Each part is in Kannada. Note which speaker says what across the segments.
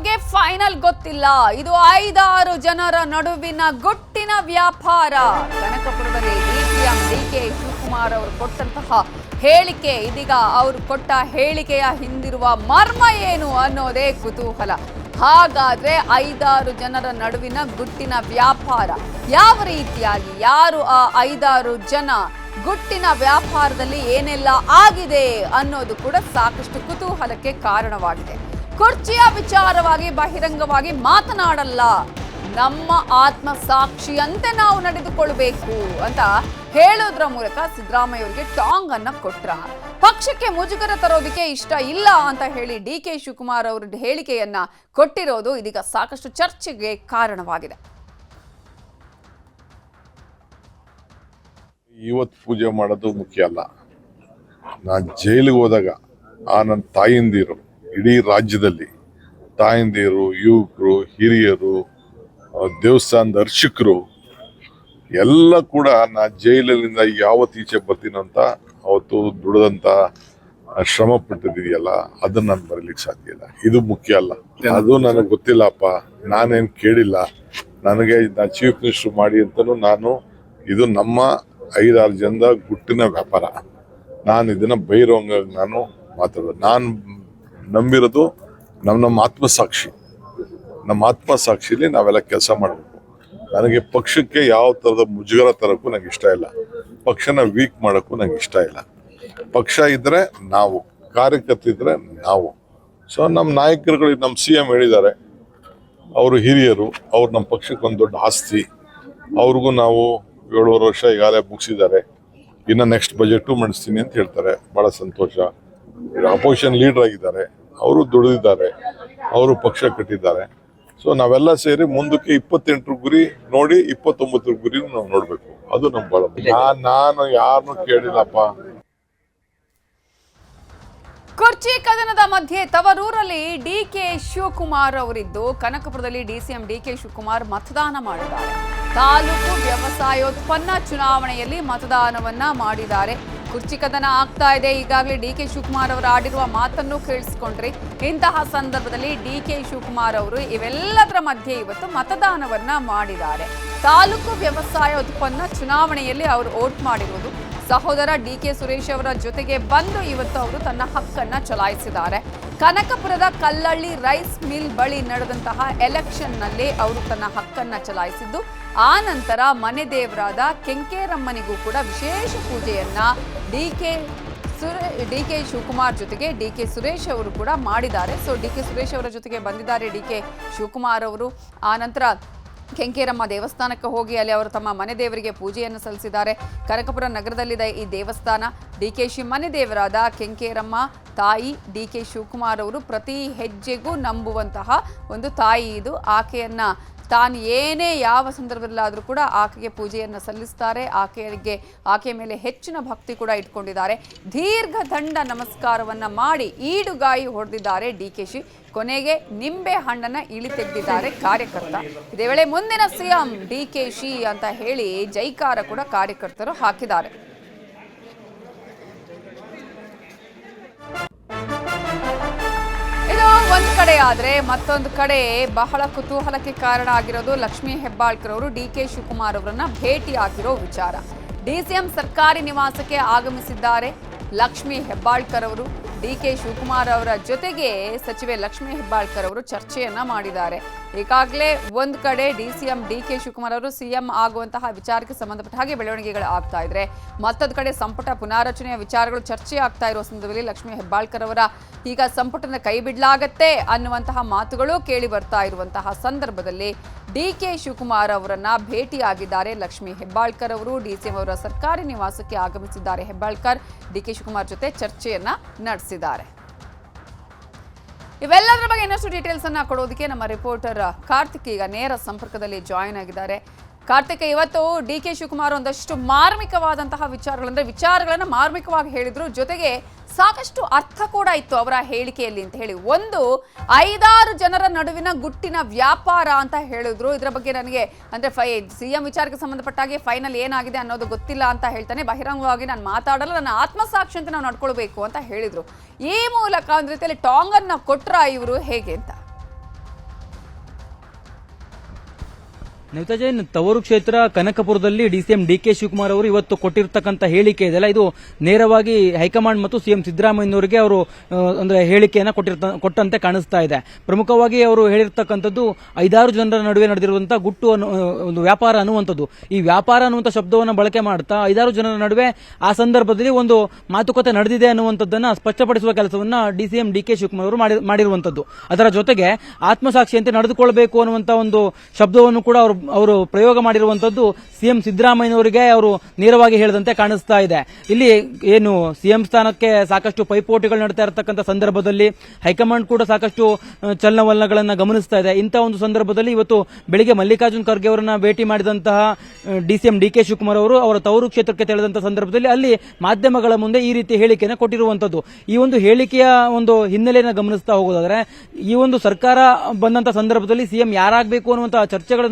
Speaker 1: ಬಗ್ಗೆ ಫೈನಲ್ ಗೊತ್ತಿಲ್ಲ. ಇದು ಐದಾರು ಜನರ ನಡುವಿನ ಗುಟ್ಟಿನ ವ್ಯಾಪಾರ. ಕನಕಪುರದಲ್ಲಿ ಡಿಸಿಎಂ ಡಿಕೆ ಶಿವಕುಮಾರ್ ಅವರು ಕೊಟ್ಟಂತಹ ಹೇಳಿಕೆ, ಇದೀಗ ಅವರು ಕೊಟ್ಟ ಹೇಳಿಕೆಯ ಹಿಂದಿರುವ ಮರ್ಮ ಏನು ಅನ್ನೋದೇ ಕುತೂಹಲ. ಹಾಗಾದ್ರೆ ಐದಾರು ಜನರ ನಡುವಿನ ಗುಟ್ಟಿನ ವ್ಯಾಪಾರ ಯಾವ ರೀತಿಯಾಗಿ? ಯಾರು ಆ ಐದಾರು ಜನ ಗುಟ್ಟಿನ ವ್ಯಾಪಾರದಲ್ಲಿ ಏನೆಲ್ಲ ಆಗಿದೆ ಅನ್ನೋದು ಕೂಡ ಸಾಕಷ್ಟು ಕುತೂಹಲಕ್ಕೆ ಕಾರಣವಾಗಿದೆ. ಕುರ್ಚಿಯ ವಿಚಾರವಾಗಿ, ಬಹಿರಂಗವಾಗಿ ಮಾತನಾಡಲ್ಲ. ನಮ್ಮ ಆತ್ಮ ಸಾಕ್ಷಿಯಂತೆ ನಾವು ನಡೆದುಕೊಳ್ಬೇಕು ಅಂತ ಹೇಳೋದ್ರ ಮೂಲಕ ಸಿದ್ದರಾಮಯ್ಯ ಅವರಿಗೆ ಟಾಂಗ್ ಅನ್ನ ಕೊಟ್ರ. ಪಕ್ಷಕ್ಕೆ ಮುಜುಗರ ತರೋದಕ್ಕೆ ಇಷ್ಟ ಇಲ್ಲ ಅಂತ ಹೇಳಿ ಡಿ ಕೆ ಶಿವಕುಮಾರ್ ಅವರ ಹೇಳಿಕೆಯನ್ನ ಕೊಟ್ಟಿರೋದು ಇದೀಗ ಸಾಕಷ್ಟು ಚರ್ಚೆಗೆ ಕಾರಣವಾಗಿದೆ.
Speaker 2: ಇವತ್ತು ಪೂಜೆ ಮಾಡೋದು ಮುಖ್ಯ ಅಲ್ಲ. ನಾನು ಜೈಲಿಗೆ ಹೋದಾಗ ಆ ನನ್ನ ತಾಯಿಂದಿರು ಇಡೀ ರಾಜ್ಯದಲ್ಲಿ ತಾಯಂದಿರು, ಯುವಕರು, ಹಿರಿಯರು ದೇವಸ್ಥಾನದ ಅರ್ಚಕರು, ಎಲ್ಲ ಕೂಡ ನಾ ಜೈಲಿನಿಂದ ಯಾವತ್ತು ಈಚೆ ಬರ್ತೀನಂತ ಅವತ್ತು ದುಡದಂತ ಶ್ರಮ ಪಟ್ಟಿದೆಯಲ್ಲ ಅದನ್ನ ನಾನು ಬರಲಿಕ್ಕೆ ಸಾಧ್ಯ ಇಲ್ಲ. ಇದು ಮುಖ್ಯ ಅಲ್ಲ. ಅದು ನನಗೆ ಗೊತ್ತಿಲ್ಲಪ್ಪ. ನಾನೇನು ಕೇಳಿಲ್ಲ. ನನಗೆ ನಾ ಚೀಫ್ ಮಿನಿಸ್ಟರ್ ಮಾಡಿ ಅಂತಲೂ ನಾನು, ಇದು ನಮ್ಮ ಐದಾರು ಜನದ ಗುಟ್ಟಿನ ವ್ಯಾಪಾರ. ನಾನು ಇದನ್ನ ಬೈರೋಂಗ ನಾನು ಮಾತಾಡೋದು. ನಾನು ನಂಬಿರೋದು ನಮ್ಮ ನಮ್ಮ ಆತ್ಮಸಾಕ್ಷಿ ನಮ್ಮ ಆತ್ಮಸಾಕ್ಷಿಲಿ ನಾವೆಲ್ಲ ಕೆಲಸ ಮಾಡಬೇಕು. ನನಗೆ ಪಕ್ಷಕ್ಕೆ ಯಾವ ಥರದ ಮುಜುಗರ ತರೋಕ್ಕೂ ನಂಗೆ ಇಷ್ಟ ಇಲ್ಲ. ಪಕ್ಷನ ವೀಕ್ ಮಾಡೋಕ್ಕೂ ನಂಗೆ ಇಷ್ಟ ಇಲ್ಲ. ಪಕ್ಷ ಇದ್ದರೆ ನಾವು, ಕಾರ್ಯಕರ್ತ ಇದ್ದರೆ ನಾವು. ಸೊ ನಮ್ಮ ನಾಯಕರುಗಳು, ನಮ್ಮ ಸಿ ಎಂ ಹೇಳಿದ್ದಾರೆ. ಅವರು ಹಿರಿಯರು, ಅವ್ರು ನಮ್ಮ ಪಕ್ಷಕ್ಕೆ ಒಂದು ದೊಡ್ಡ ಆಸ್ತಿ. ಅವ್ರಿಗೂ ನಾವು ಏಳುವರೆ ವರ್ಷ ಈಗಾಗಲೇ ಮುಗಿಸಿದ್ದಾರೆ. ಇನ್ನು ನೆಕ್ಸ್ಟ್ ಬಜೆಟು ಮಂಡಿಸ್ತೀನಿ ಅಂತ ಹೇಳ್ತಾರೆ. ಭಾಳ ಸಂತೋಷ. ಅಪೋಸಿಷನ್ ಲೀಡರ್ ಆಗಿದ್ದಾರೆ. ಅವರು ದುಡಿದಿದ್ದಾರೆ, ಅವರು ಪಕ್ಷ ಕಟ್ಟಿದ್ದಾರೆ. ಸೊ ನಾವೆಲ್ಲ ಸೇರಿ ಮುಂದಕ್ಕೆ ಇಪ್ಪತ್ತೆಂಟರ ಗುರಿ ನೋಡಿ ಇಪ್ಪತ್ತೊಂಬತ್ತು ಗುರಿ ನಾವು ನೋಡ್ಬೇಕು. ಅದು ನಮ್ಮ ಬಹಳ ನಾನು ಯಾರನ್ನು ಕೇಳಿಲ್ಲಪ್ಪ.
Speaker 1: ಕುರ್ಚಿ ಕದನದ ಮಧ್ಯೆ ತವರೂರಲ್ಲಿ ಡಿ ಕೆ ಶಿವಕುಮಾರ್ ಅವರಿದ್ದು. ಕನಕಪುರದಲ್ಲಿ ಡಿಸಿಎಂ ಡಿ ಕೆ ಶಿವಕುಮಾರ್ ಮತದಾನ ಮಾಡಿದ್ದಾರೆ. ತಾಲೂಕು ವ್ಯವಸಾಯೋತ್ಪನ್ನ ಚುನಾವಣೆಯಲ್ಲಿ ಮತದಾನವನ್ನ ಮಾಡಿದ್ದಾರೆ. ಕುರ್ಚಿ ಕದನ ಆಗ್ತಾ ಇದೆ. ಈಗಾಗಲೇ ಡಿ ಕೆ ಶಿವಕುಮಾರ್ ಅವರು ಆಡಿರುವ ಮಾತನ್ನು ಕೇಳಿಸ್ಕೊಂಡ್ರಿ. ಇಂತಹ ಸಂದರ್ಭದಲ್ಲಿ ಡಿ ಕೆ ಶಿವಕುಮಾರ್ ಅವರು ಇವೆಲ್ಲದರ ಮಧ್ಯೆ ಇವತ್ತು ಮತದಾನವನ್ನ ಮಾಡಿದ್ದಾರೆ. ತಾಲೂಕು ವ್ಯವಸಾಯ ಉತ್ಪನ್ನ ಚುನಾವಣೆಯಲ್ಲಿ ಅವರು ಓಟ್ ಮಾಡಿರುವುದು ಸಹೋದರ ಡಿ ಕೆ ಸುರೇಶ್ ಅವರ ಜೊತೆಗೆ ಬಂದು ಇವತ್ತು ಅವರು ತನ್ನ ಹಕ್ಕನ್ನ ಚಲಾಯಿಸಿದ್ದಾರೆ. ಕನಕಪುರದ ಕಲ್ಲಳ್ಳಿ ರೈಸ್ ಮಿಲ್ ಬಳಿ ನಡೆದಂತಹ ಎಲೆಕ್ಷನ್ನಲ್ಲಿ ಅವರು ತನ್ನ ಹಕ್ಕನ್ನ ಚಲಾಯಿಸಿದ್ದು. ಆ ನಂತರ ಮನೆ ದೇವರಾದ ಕೆಂಕೇರಮ್ಮನಿಗೂ ಕೂಡ ವಿಶೇಷ ಪೂಜೆಯನ್ನ D K Suresh, D K Shivakumar ಜೊತೆಗೆ ಡಿ ಕೆ ಸುರೇಶ್ ಅವರು ಕೂಡ ಮಾಡಿದ್ದಾರೆ. ಸೊ, ಡಿ ಕೆ ಸುರೇಶ್ ಅವರ ಜೊತೆಗೆ ಬಂದಿದ್ದಾರೆ ಡಿ ಕೆ ಶಿವಕುಮಾರ್ ಅವರು. ಆ ನಂತರ ಕೆಂಕೇರಮ್ಮ ದೇವಸ್ಥಾನಕ್ಕೆ ಹೋಗಿ ಅಲ್ಲಿ ಅವರು ತಮ್ಮ ಮನೆ ದೇವರಿಗೆ ಪೂಜೆಯನ್ನು ಸಲ್ಲಿಸಿದ್ದಾರೆ. ಕನಕಪುರ ನಗರದಲ್ಲಿದೆ ಈ ದೇವಸ್ಥಾನ. ಡಿ ಕೆ ಶಿ ಮನೆ ದೇವರಾದ ಕೆಂಕೇರಮ್ಮ ತಾಯಿ ಡಿ ಕೆ ಶಿವಕುಮಾರ್ ಅವರು ಪ್ರತಿ ಹೆಜ್ಜೆಗೂ ನಂಬುವಂತಹ ಒಂದು ತಾಯಿ ಇದು. ಆಕೆಯನ್ನ ತಾನು ಏನೇ ಯಾವ ಸಂದರ್ಭದಲ್ಲಾದರೂ ಕೂಡ ಆಕೆಗೆ ಪೂಜೆಯನ್ನು ಸಲ್ಲಿಸ್ತಾರೆ. ಆಕೆಗೆ, ಆಕೆಯ ಮೇಲೆ ಹೆಚ್ಚಿನ ಭಕ್ತಿ ಕೂಡ ಇಟ್ಕೊಂಡಿದ್ದಾರೆ. ದೀರ್ಘ ದಂಡ ನಮಸ್ಕಾರವನ್ನು ಮಾಡಿ ಈಡುಗಾಯಿ ಹೊಡೆದಿದ್ದಾರೆ ಡಿ ಕೆ ಶಿ ಕೊನೆಗೆ ನಿಂಬೆ ಹಣ್ಣನ್ನು ಇಳಿ ತೆಗೆದಿದ್ದಾರೆ ಕಾರ್ಯಕರ್ತ. ಇದೇ ವೇಳೆ ಮುಂದಿನ ಸಿಎಂ ಡಿ ಕೆ ಶಿ ಅಂತ ಹೇಳಿ ಜೈಕಾರ ಕೂಡ ಕಾರ್ಯಕರ್ತರು ಹಾಕಿದ್ದಾರೆ. ಇದು ಒಂದ್ ಕಡೆ ಆದ್ರೆ ಮತ್ತೊಂದು ಕಡೆ ಬಹಳ ಕುತೂಹಲಕ್ಕೆ ಕಾರಣ ಆಗಿರೋದು ಲಕ್ಷ್ಮೀ ಹೆಬ್ಬಾಳ್ಕರ್ ಅವರು ಡಿ ಕೆ ಶಿವಕುಮಾರ್ ಅವರನ್ನ ಭೇಟಿ ಆಗಿರೋ ವಿಚಾರ. ಡಿಸಿಎಂ ಸರ್ಕಾರಿ ನಿವಾಸಕ್ಕೆ ಆಗಮಿಸಿದ್ದಾರೆ ಲಕ್ಷ್ಮೀ ಹೆಬ್ಬಾಳ್ಕರ್ ಅವರು. ಡಿ ಕೆ ಶಿವಕುಮಾರ್ ಅವರ ಜೊತೆಗೆ ಸಚಿವೆ ಲಕ್ಷ್ಮೀ ಹೆಬ್ಬಾಳ್ಕರ್ ಅವರು ಚರ್ಚೆಯನ್ನ ಮಾಡಿದ್ದಾರೆ. ಈಗಾಗಲೇ ಒಂದು ಕಡೆ D C M D K Shivakumar ಅವರು ಸಿಎಂ ಆಗುವಂತಹ ವಿಚಾರಕ್ಕೆ ಸಂಬಂಧಪಟ್ಟ ಹಾಗೆ ಬೆಳವಣಿಗೆಗಳು ಆಗ್ತಾ ಇದ್ರೆ ಮತ್ತೊಂದು ಕಡೆ ಸಂಪುಟ ಪುನಾರಚನೆಯ ವಿಚಾರಗಳು ಚರ್ಚೆ ಆಗ್ತಾ ಇರುವ ಸಂದರ್ಭದಲ್ಲಿ ಲಕ್ಷ್ಮೀ ಹೆಬ್ಬಾಳ್ಕರ್ ಅವರ ಈಗ ಸಂಪುಟನ ಕೈ ಬಿಡಲಾಗತ್ತೆ ಅನ್ನುವಂತಹ ಮಾತುಗಳು ಕೇಳಿ ಬರ್ತಾ ಇರುವಂತಹ ಸಂದರ್ಭದಲ್ಲಿ ಡಿ ಕೆ ಶಿವಕುಮಾರ್ ಅವರನ್ನ ಭೇಟಿಯಾಗಿದ್ದಾರೆ ಲಕ್ಷ್ಮೀ ಹೆಬ್ಬಾಳ್ಕರ್ ಅವರು. ಡಿ ಸಿಎಂ ಅವರ ಸರ್ಕಾರಿ ನಿವಾಸಕ್ಕೆ ಆಗಮಿಸಿದ್ದಾರೆ ಹೆಬ್ಬಾಳ್ಕರ್. ಡಿ ಕೆ ಶಿವಕುಮಾರ್ ಜೊತೆ ಚರ್ಚೆಯನ್ನ ನಡೆಸಿದ್ದಾರೆ. ಇವೆಲ್ಲದರ ಬಗ್ಗೆ ಇನ್ನಷ್ಟು ಡೀಟೇಲ್ಸ್ ಅನ್ನ ಕೊಡೋದಕ್ಕೆ ನಮ್ಮ ರಿಪೋರ್ಟರ್ ಕಾರ್ತಿಕ್ ಈಗ ನೇರ ಸಂಪರ್ಕದಲ್ಲಿ ಜಾಯಿನ್ ಆಗಿದ್ದಾರೆ. ಕಾರ್ತಿಕ್, ಇವತ್ತು ಡಿ ಕೆ ಶಿವಕುಮಾರ್ ಒಂದಷ್ಟು ಮಾರ್ಮಿಕವಾದಂತಹ ವಿಚಾರಗಳಂದ್ರೆ ವಿಚಾರಗಳನ್ನು ಮಾರ್ಮಿಕವಾಗಿ ಹೇಳಿದ್ರು. ಜೊತೆಗೆ ಸಾಕಷ್ಟು ಅರ್ಥ ಕೂಡ ಇತ್ತು ಅವರ ಹೇಳಿಕೆಯಲ್ಲಿ ಅಂತ ಹೇಳಿ. ಒಂದು, ಐದಾರು ಜನರ ನಡುವಿನ ಗುಟ್ಟಿನ ವ್ಯಾಪಾರ ಅಂತ ಹೇಳಿದ್ರು. ಇದರ ಬಗ್ಗೆ ನನಗೆ, ಅಂದ್ರೆ ಫೈ ಸಿ ಎಂ ವಿಚಾರಕ್ಕೆ ಸಂಬಂಧಪಟ್ಟಾಗೆ ಫೈನಲ್ ಏನಾಗಿದೆ ಅನ್ನೋದು ಗೊತ್ತಿಲ್ಲ ಅಂತ ಹೇಳ್ತಾನೆ. ಬಹಿರಂಗವಾಗಿ ನಾನು ಮಾತಾಡಲ್ಲ, ನನ್ನ ಆತ್ಮಸಾಕ್ಷಿ ಅಂತ ನಾವು ನಡ್ಕೊಳ್ಬೇಕು ಅಂತ ಹೇಳಿದ್ರು. ಈ ಮೂಲಕ ಒಂದು ರೀತಿಯಲ್ಲಿ ಟಾಂಗನ್ನ ಕೊಟ್ರ ಇವರು ಹೇಗೆ ಅಂತ.
Speaker 3: ನವಿತಾ ತವರು ಕ್ಷೇತ್ರ ಕನಕಪುರದಲ್ಲಿ ಡಿಸಿಎಂ ಡಿ ಕೆ ಶಿವಕುಮಾರ್ ಅವರು ಇವತ್ತು ಕೊಟ್ಟಿರ್ತಕ್ಕಂಥ ಹೇಳಿಕೆ ಇದೆಯಲ್ಲ? ಇದು ನೇರವಾಗಿ ಹೈಕಮಾಂಡ್ ಮತ್ತು ಸಿಎಂ ಸಿದ್ದರಾಮಯ್ಯನವರಿಗೆ ಅವರು ಅಂದ್ರೆ ಹೇಳಿಕೆಯನ್ನ ಕೊಟ್ಟಿರ್ತ, ಕೊಟ್ಟಂತೆ ಕಾಣಿಸ್ತಾ ಇದೆ. ಪ್ರಮುಖವಾಗಿ ಅವರು ಹೇಳಿರ್ತಕ್ಕಂಥದ್ದು ಐದಾರು ಜನರ ನಡುವೆ ನಡೆದಿರುವಂತಹ ಗುಟ್ಟು ಒಂದು ವ್ಯಾಪಾರ ಅನ್ನುವಂಥದ್ದು. ಈ ವ್ಯಾಪಾರ ಅನ್ನುವಂಥ ಶಬ್ದವನ್ನು ಬಳಕೆ ಮಾಡ್ತಾ ಐದಾರು ಜನರ ನಡುವೆ ಆ ಸಂದರ್ಭದಲ್ಲಿ ಒಂದು ಮಾತುಕತೆ ನಡೆದಿದೆ ಅನ್ನುವಂಥದ್ದನ್ನು ಸ್ಪಷ್ಟಪಡಿಸುವ ಕೆಲಸವನ್ನ ಡಿಸಿಎಂ ಡಿ ಕೆ ಶಿವಕುಮಾರ್ ಅವರು ಮಾಡಿ- ಮಾಡಿರುವಂಥದ್ದು. ಅದರ ಜೊತೆಗೆ ಆತ್ಮಸಾಕ್ಷಿಯಂತೆ ನಡೆದುಕೊಳ್ಬೇಕು ಅನ್ನುವಂಥ ಒಂದು ಶಬ್ದವನ್ನು ಕೂಡ ಅವರು ಅವರು ಪ್ರಯೋಗ ಮಾಡಿರುವಂತದ್ದು ಸಿಎಂ ಸಿದ್ದರಾಮಯ್ಯನವರಿಗೆ ಅವರು ನೇರವಾಗಿ ಹೇಳಿದಂತೆ ಕಾಣಿಸ್ತಾ ಇದೆ. ಇಲ್ಲಿ ಏನು ಸಿಎಂ ಸ್ಥಾನಕ್ಕೆ ಸಾಕಷ್ಟು ಪೈಪೋಟಿಗಳು ನಡೀತಾ ಇರತಕ್ಕಂಥ ಸಂದರ್ಭದಲ್ಲಿ ಹೈಕಮಾಂಡ್ ಕೂಡ ಸಾಕಷ್ಟು ಚಲನವಲನಗಳನ್ನು ಗಮನಿಸ್ತಾ ಇದೆ. ಇಂಥ ಒಂದು ಸಂದರ್ಭದಲ್ಲಿ ಇವತ್ತು ಬೆಳಿಗ್ಗೆ ಮಲ್ಲಿಕಾರ್ಜುನ್ ಖರ್ಗೆ ಅವರನ್ನ ಭೇಟಿ ಮಾಡಿದಂತಹ ಡಿಸಿಎಂ ಡಿ ಕೆ ಶಿವಕುಮಾರ್ ಅವರು ಅವರ ತವರು ಕ್ಷೇತ್ರಕ್ಕೆ ತೆರಳಿದಂತಹ ಸಂದರ್ಭದಲ್ಲಿ ಅಲ್ಲಿ ಮಾಧ್ಯಮಗಳ ಮುಂದೆ ಈ ರೀತಿ ಹೇಳಿಕೆಯನ್ನು ಕೊಟ್ಟಿರುವಂತದ್ದು. ಈ ಒಂದು ಹೇಳಿಕೆಯ ಒಂದು ಹಿನ್ನೆಲೆಯನ್ನು ಗಮನಿಸ್ತಾ ಹೋಗೋದಾದ್ರೆ, ಈ ಒಂದು ಸರ್ಕಾರ ಬಂದಂತ ಸಂದರ್ಭದಲ್ಲಿ ಸಿಎಂ ಯಾರಾಗಬೇಕು ಅನ್ನುವಂತಹ ಚರ್ಚೆಗಳು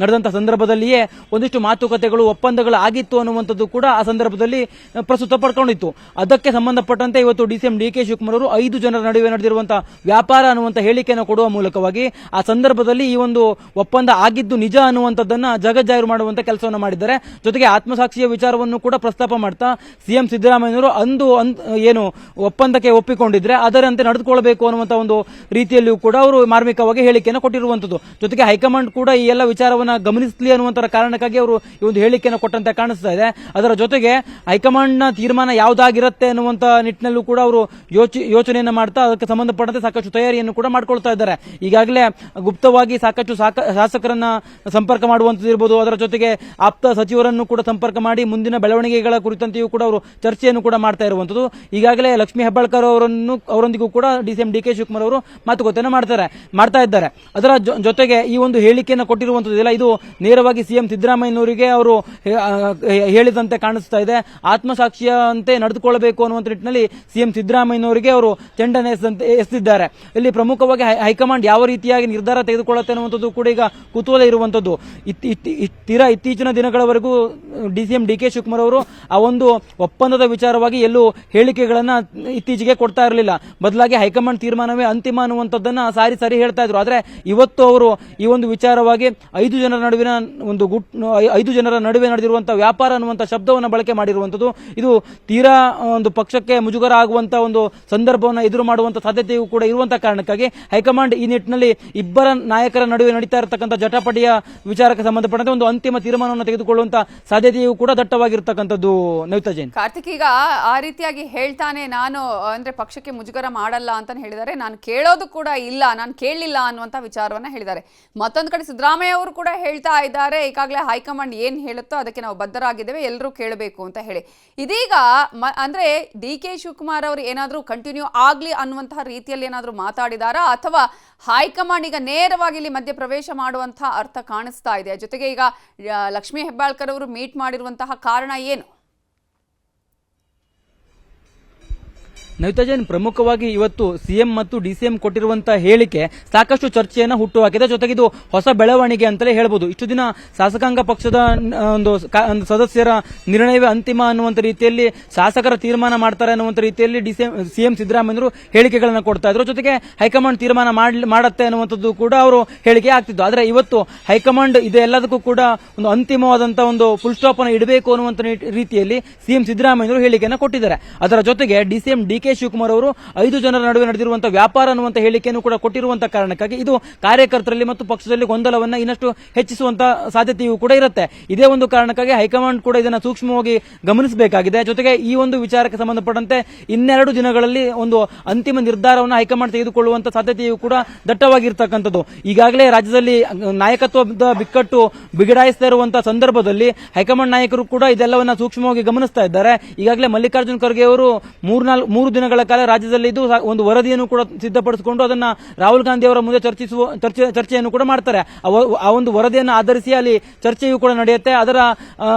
Speaker 3: ನಡೆದಂತ ಸಂದರ್ಭದಲ್ಲಿಯೇ ಒಂದಿಷ್ಟು ಮಾತುಕತೆಗಳು ಒಪ್ಪಂದಗಳು ಆಗಿತ್ತು ಅನ್ನುವಂಥದ್ದು ಕೂಡ ಆ ಸಂದರ್ಭದಲ್ಲಿ ಪ್ರಸ್ತುತ ಪಡ್ಕೊಂಡಿತ್ತು. ಅದಕ್ಕೆ ಸಂಬಂಧಪಟ್ಟಂತೆ ಇವತ್ತು ಡಿಸಿಎಂ ಡಿ ಕೆ ಶಿವಕುಮಾರ್ ಅವರು ಐದು ಜನರ ನಡುವೆ ನಡೆದಿರುವಂತಹ ವ್ಯಾಪಾರ ಅನ್ನುವಂಥ ಹೇಳಿಕೆಯನ್ನು ಕೊಡುವ ಮೂಲಕವಾಗಿ ಆ ಸಂದರ್ಭದಲ್ಲಿ ಈ ಒಂದು ಒಪ್ಪಂದ ಆಗಿದ್ದು ನಿಜ ಅನ್ನುವಂಥದ್ದನ್ನ ಜಗಜ್ಜಾಹಿರು ಮಾಡುವಂತ ಕೆಲಸವನ್ನು ಮಾಡಿದ್ದಾರೆ. ಜೊತೆಗೆ ಆತ್ಮಸಾಕ್ಷಿಯ ವಿಚಾರವನ್ನು ಕೂಡ ಪ್ರಸ್ತಾಪ ಮಾಡ್ತಾ ಸಿಎಂ ಸಿದ್ದರಾಮಯ್ಯನವರು ಅಂದು ಏನು ಒಪ್ಪಂದಕ್ಕೆ ಒಪ್ಪಿಕೊಂಡಿದ್ರೆ ಅದರಂತೆ ನಡೆದುಕೊಳ್ಳಬೇಕು ಅನ್ನುವಂಥ ಒಂದು ರೀತಿಯಲ್ಲಿಯೂ ಕೂಡ ಅವರು ಮಾರ್ಮಿಕವಾಗಿ ಹೇಳಿಕೆಯನ್ನು ಕೊಟ್ಟಿರುವಂತದ್ದು ಜೊತೆಗೆ ಹೈಕಮಾಂಡ್ ಕೂಡ ಈ ಎಲ್ಲ ವಿಚಾರವನ್ನ ಗಮನಿಸಲಿ ಅನ್ನುವಂತ ಕಾರಣಕ್ಕಾಗಿ ಅವರು ಈ ಒಂದು ಹೇಳಿಕೆಯನ್ನು ಕೊಟ್ಟಂತೆ ಕಾಣಿಸ್ತಾ ಇದೆ. ಅದರ ಜೊತೆಗೆ ಹೈಕಮಾಂಡ್ನ ತೀರ್ಮಾನ ಯಾವುದಾಗಿರುತ್ತೆ ಅನ್ನುವಂತ ನಿಟ್ಟಿನಲ್ಲೂ ಕೂಡ ಅವರು ಯೋಚನೆಯನ್ನು ಮಾಡ್ತಾ ಅದಕ್ಕೆ ಸಂಬಂಧಪಟ್ಟಂತೆ ಸಾಕಷ್ಟು ತಯಾರಿಯನ್ನು ಕೂಡ ಮಾಡ್ಕೊಳ್ತಾ ಇದ್ದಾರೆ. ಈಗಾಗಲೇ ಗುಪ್ತವಾಗಿ ಸಾಕಷ್ಟು ಸಾಕ- ಶಾಸಕರನ್ನ ಸಂಪರ್ಕ ಮಾಡುವಂತದ್ದು ಇರ್ಬೋದು. ಅದರ ಜೊತೆಗೆ ಆಪ್ತ ಸಚಿವರನ್ನು ಕೂಡ ಸಂಪರ್ಕ ಮಾಡಿ ಮುಂದಿನ ಬೆಳವಣಿಗೆಗಳ ಕುರಿತಂತೆಯೂ ಕೂಡ ಅವರು ಚರ್ಚೆಯನ್ನು ಕೂಡ ಮಾಡ್ತಾ ಇರುವಂತದ್ದು ಈಗಾಗಲೇ ಲಕ್ಷ್ಮೀ ಹೆಬ್ಬಾಳ್ಕರ್ ಅವರನ್ನು, ಅವರೊಂದಿಗೂ ಕೂಡ ಡಿಸಿಎಂ ಡಿ ಕೆ ಶಿವಕುಮಾರ್ ಅವರು ಮಾತುಕತೆಯನ್ನು ಮಾಡ್ತಾರೆ, ಮಾಡ್ತಾ ಇದ್ದಾರೆ. ಅದರ ಜೊತೆಗೆ ಈ ಒಂದು ಹೇಳಿಕೆಯನ್ನು ಕೊಟ್ಟಿರುವಂತದ್ದು ಇದು ನೇರವಾಗಿ ಸಿಎಂ ಸಿದ್ದರಾಮಯ್ಯನವರಿಗೆ ಅವರು ಹೇಳಿದಂತೆ ಕಾಣಿಸ್ತಾ ಇದೆ. ಆತ್ಮಸಾಕ್ಷಿಯಂತೆ ನಡೆದುಕೊಳ್ಳಬೇಕು ಅನ್ನುವಂತ ನಿಟ್ಟಿನಲ್ಲಿ ಸಿಎಂ ಸಿದ್ದರಾಮಯ್ಯನವರಿಗೆ ಅವರು ಚೆಂಡನ್ನು ಎಸೆದಂತೆ, ಎಸೆದಿದ್ದಾರೆ. ಇಲ್ಲಿ ಪ್ರಮುಖವಾಗಿ ಹೈಕಮಾಂಡ್ ಯಾವ ರೀತಿಯಾಗಿ ನಿರ್ಧಾರ ತೆಗೆದುಕೊಳ್ಳುತ್ತೆ ಅನ್ನುವಂಥದ್ದು ಕೂಡ ಈಗ ಕುತೂಹಲ ಇರುವಂಥದ್ದು. ತೀರಾ ಇತ್ತೀಚಿನ ದಿನಗಳವರೆಗೂ ಡಿಸಿಎಂ ಡಿ ಕೆ ಶಿವಕುಮಾರ್ ಅವರು ಆ ಒಂದು ಒಪ್ಪಂದದ ವಿಚಾರವಾಗಿ ಎಲ್ಲೂ ಹೇಳಿಕೆಗಳನ್ನು ಇತ್ತೀಚೆಗೆ ಕೊಡ್ತಾ ಇರಲಿಲ್ಲ. ಬದಲಾಗಿ ಹೈಕಮಾಂಡ್ ತೀರ್ಮಾನವೇ ಅಂತಿಮ ಅನ್ನುವಂಥದ್ದನ್ನು ಸಾರಿ ಸಾರಿ ಹೇಳ್ತಾ ಇದ್ರು. ಆದರೆ ಇವತ್ತು ಅವರು ಈ ಒಂದು ವಿಚಾರವಾಗಿ ಐದು ಜನರ ನಡುವಿನ ಒಂದು ಗುಟ್ ಐದು ಜನರ ನಡುವೆ ನಡೆದಿರುವಂತಹ ವ್ಯಾಪಾರ ಅನ್ನುವಂಥ ಶಬ್ದವನ್ನು ಬಳಕೆ ಮಾಡಿರುವಂಥದ್ದು. ಇದು ತೀರಾ ಒಂದು ಪಕ್ಷಕ್ಕೆ ಮುಜುಗರ ಆಗುವಂತ ಒಂದು ಸಂದರ್ಭವನ್ನು ಎದುರು ಮಾಡುವಂತ ಸಾಧ್ಯತೆಯೂ ಕೂಡ ಇರುವಂತಹ ಕಾರಣಕ್ಕಾಗಿ ಹೈಕಮಾಂಡ್ ಈ ನಿಟ್ಟಿನಲ್ಲಿ ಇಬ್ಬರ ನಾಯಕರ ನಡುವೆ ನಡೀತಾ ಇರತಕ್ಕಂಥ ಜಟಾಪಟಿಯ ವಿಚಾರಕ್ಕೆ ಸಂಬಂಧಪಟ್ಟಂತೆ ಒಂದು ಅಂತಿಮ ತೀರ್ಮಾನವನ್ನು ತೆಗೆದುಕೊಳ್ಳುವಂತ ಸಾಧ್ಯತೆಯೂ ಕೂಡ ದಟ್ಟವಾಗಿರ್ತಕ್ಕಂಥದ್ದು. ನವಿತಾ ಜೈನ್.
Speaker 1: ಕಾರ್ತಿಕ್, ಈಗ ಆ ರೀತಿಯಾಗಿ ಹೇಳ್ತಾನೆ ನಾನು, ಅಂದ್ರೆ ಪಕ್ಷಕ್ಕೆ ಮುಜುಗರ ಮಾಡಲ್ಲ ಅಂತ ಹೇಳಿದ್ದಾರೆ. ನಾನು ಕೇಳೋದು ಕೂಡ ಇಲ್ಲ, ನಾನು ಕೇಳಲಿಲ್ಲ ಅನ್ನುವಂತ ವಿಚಾರವನ್ನ ಹೇಳಿದ್ದಾರೆ. ಮತ್ತೊಂದು ಕಡೆ ಸಿದ್ದರಾಮಯ್ಯ ಅವರು ಕೂಡ ಹೇಳ್ತಾ ಇದ್ದಾರೆ. ಈಗಾಗಲೇ ಹೈಕಮಾಂಡ್ ಏನು ಹೇಳುತ್ತೋ ಅದಕ್ಕೆ ನಾವು ಬದ್ಧರಾಗಿದ್ದೇವೆ. ಎಲ್ಲರೂ ಕೇಳಬೇಕು ಅಂತ ಹೇಳಿ. ಇದೀಗ ಮ, ಅಂದರೆ ಡಿ ಕೆ ಶಿವಕುಮಾರ್ ಅವರು ಏನಾದರೂ ಕಂಟಿನ್ಯೂ ಆಗಲಿ ಅನ್ನುವಂತಹ ರೀತಿಯಲ್ಲಿ ಏನಾದರೂ ಮಾತಾಡಿದಾರಾ? ಅಥವಾ ಹೈಕಮಾಂಡ್ ಈಗ ನೇರವಾಗಿ ಇಲ್ಲಿ ಮಧ್ಯ ಪ್ರವೇಶ ಮಾಡುವಂತಹ ಅರ್ಥ ಕಾಣಿಸ್ತಾ ಇದೆ. ಜೊತೆಗೆ ಈಗ ಲಕ್ಷ್ಮೀ ಹೆಬ್ಬಾಳ್ಕರ್ ಅವರು ಮೀಟ್ ಮಾಡಿರುವಂತಹ ಕಾರಣ ಏನು?
Speaker 3: ನವಿತಾ ಜೈನ್ ಪ್ರಮುಖವಾಗಿ ಇವತ್ತು ಸಿಎಂ ಮತ್ತು ಡಿಸಿಎಂ ಕೊಟ್ಟಿರುವಂತಹ ಹೇಳಿಕೆ ಸಾಕಷ್ಟು ಚರ್ಚೆಯನ್ನ ಹುಟ್ಟುಹಾಕಿದೆ. ಜೊತೆಗೆ ಇದು ಹೊಸ ಬೆಳವಣಿಗೆ ಅಂತಲೇ ಹೇಳಬಹುದು ಇಷ್ಟು ದಿನ ಶಾಸಕಾಂಗ ಪಕ್ಷದ ಒಂದು ಸದಸ್ಯರ ನಿರ್ಣಯವೇ ಅಂತಿಮ ಅನ್ನುವಂಥ ರೀತಿಯಲ್ಲಿ ಶಾಸಕರ ತೀರ್ಮಾನ ಮಾಡ್ತಾರೆ ಅನ್ನುವಂಥ ರೀತಿಯಲ್ಲಿ ಡಿಸಿಎಂ, ಸಿಎಂ ಸಿದ್ದರಾಮಯ್ಯರು ಹೇಳಿಕೆಗಳನ್ನು ಕೊಡ್ತಾ ಇದ್ರು. ಜೊತೆಗೆ ಹೈಕಮಾಂಡ್ ತೀರ್ಮಾನ ಮಾಡುತ್ತೆ ಅನ್ನುವಂಥದ್ದು ಕೂಡ ಅವರು ಹೇಳಿಕೆ ಆಗ್ತಿತ್ತು. ಆದರೆ ಇವತ್ತು ಹೈಕಮಾಂಡ್ ಇದೆಲ್ಲದಕ್ಕೂ ಕೂಡ ಒಂದು ಅಂತಿಮವಾದಂತಹ ಒಂದು ಫುಲ್ ಸ್ಟಾಪ್ ಅನ್ನು ಇಡಬೇಕು ಅನ್ನುವಂಥ ರೀತಿಯಲ್ಲಿ ಸಿಎಂ ಸಿದ್ದರಾಮಯ್ಯರು ಹೇಳಿಕೆಯನ್ನು ಕೊಟ್ಟಿದ್ದಾರೆ. ಅದರ ಜೊತೆಗೆ ಡಿಸಿಎಂ ಡಿ ಕೆ ಶಿವಕುಮಾರ್ ಅವರು ಐದು ಜನರ ನಡುವೆ ನಡೆದಿರುವಂತಹ ವ್ಯಾಪಾರ ಅನ್ನುವಂಥ ಹೇಳಿಕೆಯನ್ನು ಕೂಡ ಕೊಟ್ಟಿರುವಂತಹ ಕಾರಣಕ್ಕಾಗಿ ಇದು ಕಾರ್ಯಕರ್ತರಲ್ಲಿ ಮತ್ತು ಪಕ್ಷದಲ್ಲಿ ಗೊಂದಲವನ್ನ ಇನ್ನಷ್ಟು ಹೆಚ್ಚಿಸುವಂತಹ ಸಾಧ್ಯತೆಯೂ ಕೂಡ ಇರುತ್ತೆ. ಇದೇ ಒಂದು ಕಾರಣಕ್ಕಾಗಿ ಹೈಕಮಾಂಡ್ ಕೂಡ ಇದನ್ನು ಸೂಕ್ಷ್ಮವಾಗಿ ಗಮನಿಸಬೇಕಾಗಿದೆ. ಜೊತೆಗೆ ಈ ಒಂದು ವಿಚಾರಕ್ಕೆ ಸಂಬಂಧಪಟ್ಟಂತೆ ಇನ್ನೆರಡು ದಿನಗಳಲ್ಲಿ ಒಂದು ಅಂತಿಮ ನಿರ್ಧಾರವನ್ನು ಹೈಕಮಾಂಡ್ ತೆಗೆದುಕೊಳ್ಳುವಂತಹ ಸಾಧ್ಯತೆಯೂ ಕೂಡ ದಟ್ಟವಾಗಿರ್ತಕ್ಕಂಥದ್ದು. ಈಗಾಗಲೇ ರಾಜ್ಯದಲ್ಲಿ ನಾಯಕತ್ವದ ಬಿಕ್ಕಟ್ಟು ಬಿಗಡಾಯಿಸ್ತಾ ಇರುವಂತಹ ಸಂದರ್ಭದಲ್ಲಿ ಹೈಕಮಾಂಡ್ ನಾಯಕರು ಕೂಡ ಇದೆಲ್ಲವನ್ನ ಸೂಕ್ಷ್ಮವಾಗಿ ಗಮನಿಸ್ತಾ ಇದ್ದಾರೆ. ಈಗಾಗಲೇ ಮಲ್ಲಿಕಾರ್ಜುನ್ ಖರ್ಗೆ ಅವರು ಮೂರ್ನಾಲ್ಕು ಮೂರು ದಿನಗಳ ಕಾಲ ರಾಜ್ಯದಲ್ಲಿ ಇದು ಒಂದು ವರದಿಯನ್ನು ಕೂಡ ಸಿದ್ಧಪಡಿಸಿಕೊಂಡು ಅದನ್ನ ರಾಹುಲ್ ಗಾಂಧಿ ಅವರ ಮುಂದೆ ಚರ್ಚಿಸುವ, ಚರ್ಚೆ, ಚರ್ಚೆಯನ್ನು ಕೂಡ ಮಾಡ್ತಾರೆ. ಆ ಒಂದು ವರದಿಯನ್ನು ಆಧರಿಸಿ ಅಲ್ಲಿ ಚರ್ಚೆಯೂ ಕೂಡ ನಡೆಯುತ್ತೆ. ಅದರ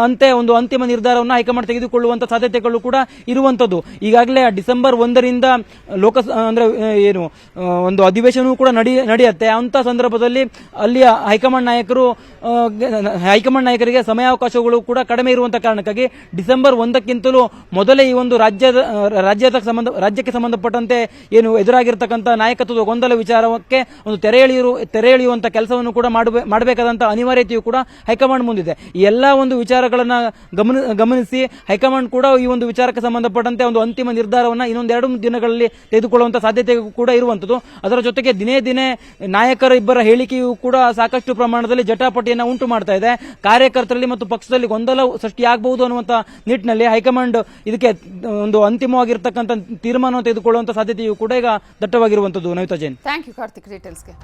Speaker 3: ಅಂತೆ ಒಂದು ಅಂತಿಮ ನಿರ್ಧಾರವನ್ನು ಹೈಕಮಾಂಡ್ ತೆಗೆದುಕೊಳ್ಳುವಂತ ಸಾಧ್ಯತೆಗಳು ಕೂಡ ಇರುವಂತದ್ದು ಈಗಾಗಲೇ ಡಿಸೆಂಬರ್ ಒಂದರಿಂದ ಲೋಕ ಅಂದ್ರೆ ಏನು ಒಂದು ಅಧಿವೇಶನವೂ ಕೂಡ ನಡಿ, ನಡೆಯುತ್ತೆ. ಅಂತ ಸಂದರ್ಭದಲ್ಲಿ ಅಲ್ಲಿಯ ಹೈಕಮಾಂಡ್ ನಾಯಕರು ಹೈಕಮಾಂಡ್ ನಾಯಕರಿಗೆ ಸಮಯಾವಕಾಶಗಳು ಕೂಡ ಕಡಿಮೆ ಇರುವಂತಹ ಕಾರಣಕ್ಕಾಗಿ ಡಿಸೆಂಬರ್ ಒಂದಕ್ಕಿಂತಲೂ ಮೊದಲೇ ಈ ಒಂದು ರಾಜ್ಯದ ರಾಜ್ಯದ ಸಂಬಂಧ ಸಂಬಂಧ ರಾಜ್ಯಕ್ಕೆ ಸಂಬಂಧಪಟ್ಟಂತೆ ಏನು ಎದುರಾಗಿರ್ತಕ್ಕಂಥ ನಾಯಕತ್ವದ ಗೊಂದಲ ವಿಚಾರಕ್ಕೆ ಒಂದು ತೆರೆ ಎಳೆಯುವ ತೆರೆ ಎಳೆಯುವಂಥ ಕೆಲಸವನ್ನು ಕೂಡ ಮಾಡಬೇ ಮಾಡಬೇಕಾದಂಥ ಅನಿವಾರ್ಯತೆಯು ಕೂಡ ಹೈಕಮಾಂಡ್ ಮುಂದಿದೆ. ಈ ಎಲ್ಲ ಒಂದು ವಿಚಾರಗಳನ್ನು ಗಮನ ಗಮನಿಸಿ ಹೈಕಮಾಂಡ್ ಕೂಡ ಈ ಒಂದು ವಿಚಾರಕ್ಕೆ ಸಂಬಂಧಪಟ್ಟಂತೆ ಒಂದು ಅಂತಿಮ ನಿರ್ಧಾರವನ್ನು ಇನ್ನೊಂದೆರಡು ದಿನಗಳಲ್ಲಿ ತೆಗೆದುಕೊಳ್ಳುವಂಥ ಸಾಧ್ಯತೆ ಕೂಡ ಇರುವಂಥದ್ದು. ಅದರ ಜೊತೆಗೆ ದಿನೇ ದಿನೇ ನಾಯಕರ ಇಬ್ಬರ ಹೇಳಿಕೆಯು ಕೂಡ ಸಾಕಷ್ಟು ಪ್ರಮಾಣದಲ್ಲಿ ಜಟಾಪಟಿಯನ್ನು ಉಂಟು ಮಾಡ್ತಾ ಇದೆ. ಕಾರ್ಯಕರ್ತರಲ್ಲಿ ಮತ್ತು ಪಕ್ಷದಲ್ಲಿ ಗೊಂದಲ ಸೃಷ್ಟಿಯಾಗಬಹುದು ಅನ್ನುವಂಥ ನಿಟ್ಟಿನಲ್ಲಿ ಹೈಕಮಾಂಡ್ ಇದಕ್ಕೆ ಒಂದು ಅಂತಿಮವಾಗಿರ್ತಕ್ಕಂಥ ತೀರ್ಮಾನವನ್ನು ತೆಗೆದುಕೊಳ್ಳುವಂತ ಸಾಧ್ಯತೆಯು ಕೂಡ ಈಗ ದಟ್ಟವಾಗಿರುವಂತದ್ದು ನವಿತಾ ಜೈನ್.
Speaker 1: Thank you Karthik ಡೀಟೇಲ್ಸ್ಗೆ